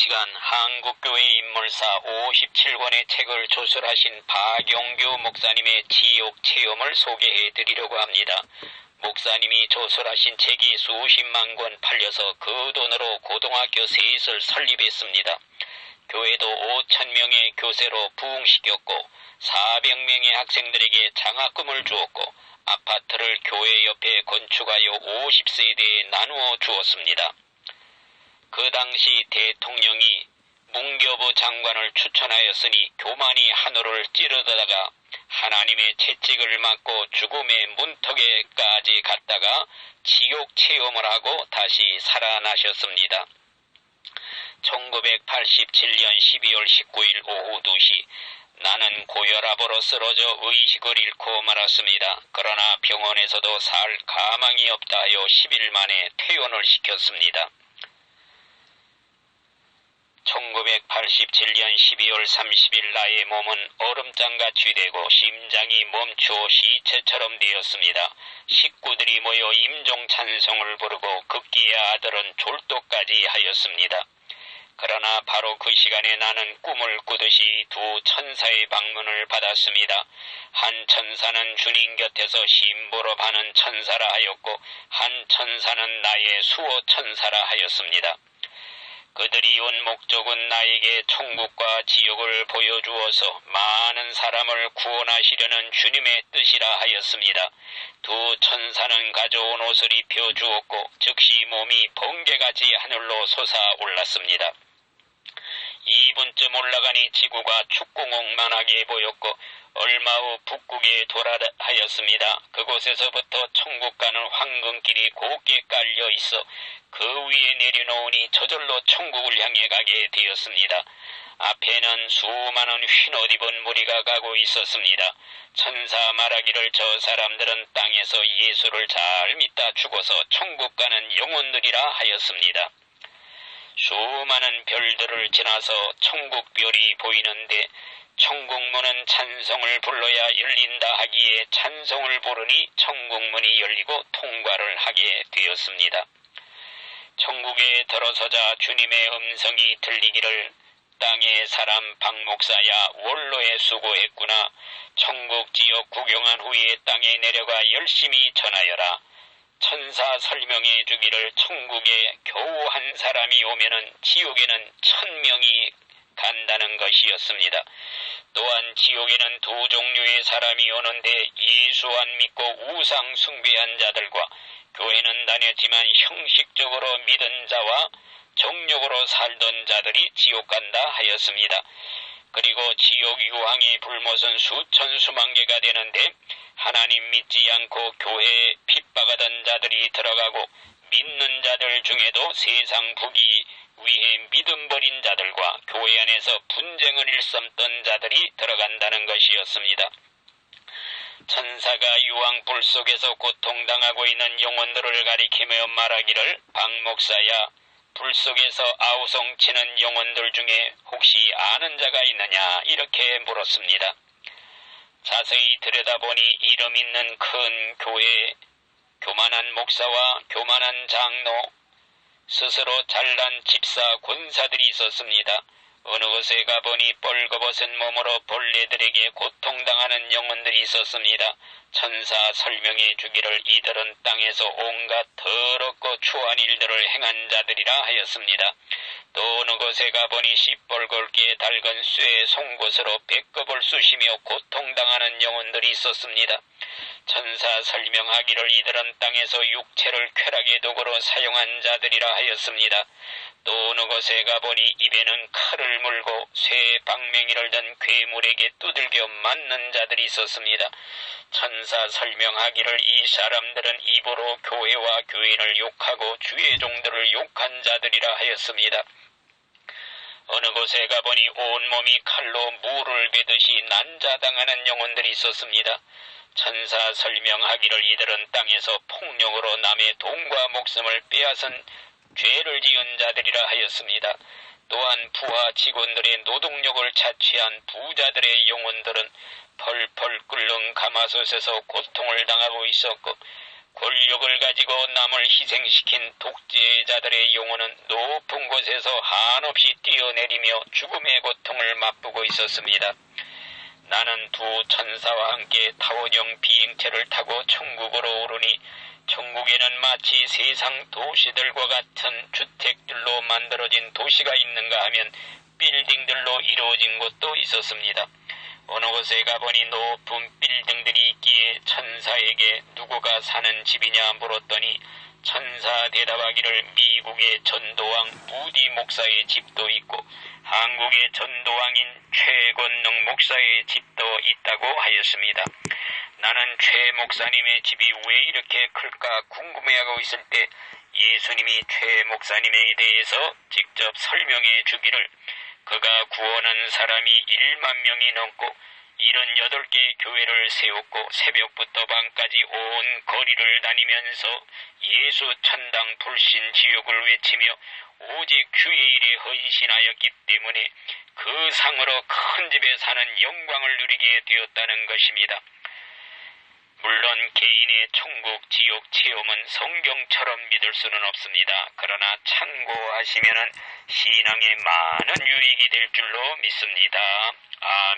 시간 한국교회 인물사 57권의 책을 조술하신 박용규 목사님의 지옥 체험을 소개해 드리려고 합니다. 목사님이 조술하신 책이 수십만 권 팔려서 그 돈으로 고등학교 셋을 설립했습니다. 교회도 5천 명의 교세로 부흥시켰고 400명의 학생들에게 장학금을 주었고 아파트를 교회 옆에 건축하여 50세대에 나누어 주었습니다. 그 당시 대통령이 문교부 장관을 추천하였으니 교만이 하늘을 찌르다가 하나님의 채찍을 맞고 죽음의 문턱에까지 갔다가 지옥 체험을 하고 다시 살아나셨습니다. 1987년 12월 19일 오후 2시 나는 고혈압으로 쓰러져 의식을 잃고 말았습니다. 그러나 병원에서도 살 가망이 없다 하여 10일 만에 퇴원을 시켰습니다. 1987년 12월 30일 나의 몸은 얼음장같이 되고 심장이 멈추어 시체처럼 되었습니다. 식구들이 모여 임종 찬송을 부르고 급기야 아들은 졸도까지 하였습니다. 그러나 바로 그 시간에 나는 꿈을 꾸듯이 두 천사의 방문을 받았습니다. 한 천사는 주님 곁에서 심부로 하는 천사라 하였고 한 천사는 나의 수호 천사라 하였습니다. 그들이 온 목적은 나에게 천국과 지옥을 보여주어서 많은 사람을 구원하시려는 주님의 뜻이라 하였습니다. 두 천사는 가져온 옷을 입혀 주었고 즉시 몸이 번개같이 하늘로 솟아올랐습니다. 2분쯤 올라가니 지구가 축구공만하게 보였고 얼마 후 북극에 돌아하였습니다. 그곳에서부터 천국 가는 황금길이 곱게 깔려 있어 그 위에 내려놓으니 저절로 천국을 향해 가게 되었습니다. 앞에는 수많은 흰옷 입은 무리가 가고 있었습니다. 천사 말하기를 저 사람들은 땅에서 예수를 잘 믿다 죽어서 천국 가는 영혼들이라 하였습니다. 수많은 별들을 지나서 천국별이 보이는데 천국문은 찬송을 불러야 열린다 하기에 찬송을 부르니 천국문이 열리고 통과를 하게 되었습니다. 천국에 들어서자 주님의 음성이 들리기를 땅의 사람 박목사야 원로에 수고했구나. 천국 지역 구경한 후에 땅에 내려가 열심히 전하여라. 천사 설명해 주기를 천국에 겨우 한 사람이 오면은 지옥에는 천 명이 간다는 것이었습니다. 또한 지옥에는 두 종류의 사람이 오는데 예수 안 믿고 우상 숭배한 자들과 교회는 다녔지만 형식적으로 믿은 자와 정욕으로 살던 자들이 지옥 간다 하였습니다. 그리고 지옥 유황이 불못은 수천 수만 개가 되는데 하나님 믿지 않고 교회에 핍박하던 자들이 들어가고 믿는 자들 중에도 세상 북이 위해 믿음 버린 자들과 교회 안에서 분쟁을 일삼던 자들이 들어간다는 것이었습니다. 천사가 유황불 속에서 고통당하고 있는 영혼들을 가리키며 말하기를 박 목사야 불 속에서 아우성치는 영혼들 중에 혹시 아는 자가 있느냐 이렇게 물었습니다. 자세히 들여다보니 이름 있는 큰 교회, 교만한 목사와 교만한 장로, 스스로 잘난 집사 권사들이 있었습니다. 어느 곳에 가보니 뻘거벗은 몸으로 벌레들에게 고통당하는 영혼들이 있었습니다. 천사 설명해 주기를 이들은 땅에서 온갖 더럽고 추한 일들을 행한 자들이라 하였습니다. 또 어느 곳에 가보니 시뻘겋게 달건 쇠 송곳으로 배꼽을 쑤시며 고통당하는 영혼들이 있었습니다. 천사 설명하기를 이들은 땅에서 육체를 쾌락의 도구로 사용한 자들이라 하였습니다. 또 어느 곳에 가보니 입에는 칼을 물고 쇠 방맹이를 든 괴물에게 두들겨 맞는 자들이 있었습니다. 천사 설명하기를 이 사람들은 입으로 교회와 교인을 욕하고 주의 종들을 욕한 자들이라 하였습니다. 어느 곳에 가보니 온몸이 칼로 물을 베듯이 난자당하는 영혼들이 있었습니다. 천사 설명하기를 이들은 땅에서 폭력으로 남의 돈과 목숨을 빼앗은 죄를 지은 자들이라 하였습니다. 또한 부하 직원들의 노동력을 자취한 부자들의 영혼들은 펄펄 끓는 가마솥에서 고통을 당하고 있었고 권력을 가지고 남을 희생시킨 독재자들의 영혼은 높은 곳에서 한없이 뛰어내리며 죽음의 고통을 맛보고 있었습니다. 나는 두 천사와 함께 타원형 비행체를 타고 천국으로 오르니 천국에는 마치 세상 도시들과 같은 주택들로 만들어진 도시가 있는가 하면 빌딩들로 이루어진 곳도 있었습니다. 어느 곳에 가보니 높은 빌딩들이 있기에 천사에게 누구가 사는 집이냐 물었더니 천사 대답하기를 미국의 전도왕 무디 목사의 집도 있고 한국의 전도왕인 최건능 목사의 집도 있다고 하였습니다. 나는 최 목사님의 집이 왜 이렇게 클까 궁금해하고 있을 때 예수님이 최 목사님에 대해서 직접 설명해 주기를 그가 구원한 사람이 1만 명이 넘고 78개 교회를 세웠고 새벽부터 밤까지 온 거리를 다니면서 예수 천당 불신 지옥을 외치며 오직 주의 일에 헌신하였기 때문에 그 상으로 큰 집에 사는 영광을 누리게 되었다는 것입니다. 물론 개인의 천국, 지옥 체험은 성경처럼 믿을 수는 없습니다. 그러나 참고하시면 신앙에 많은 유익이 될 줄로 믿습니다. 아멘.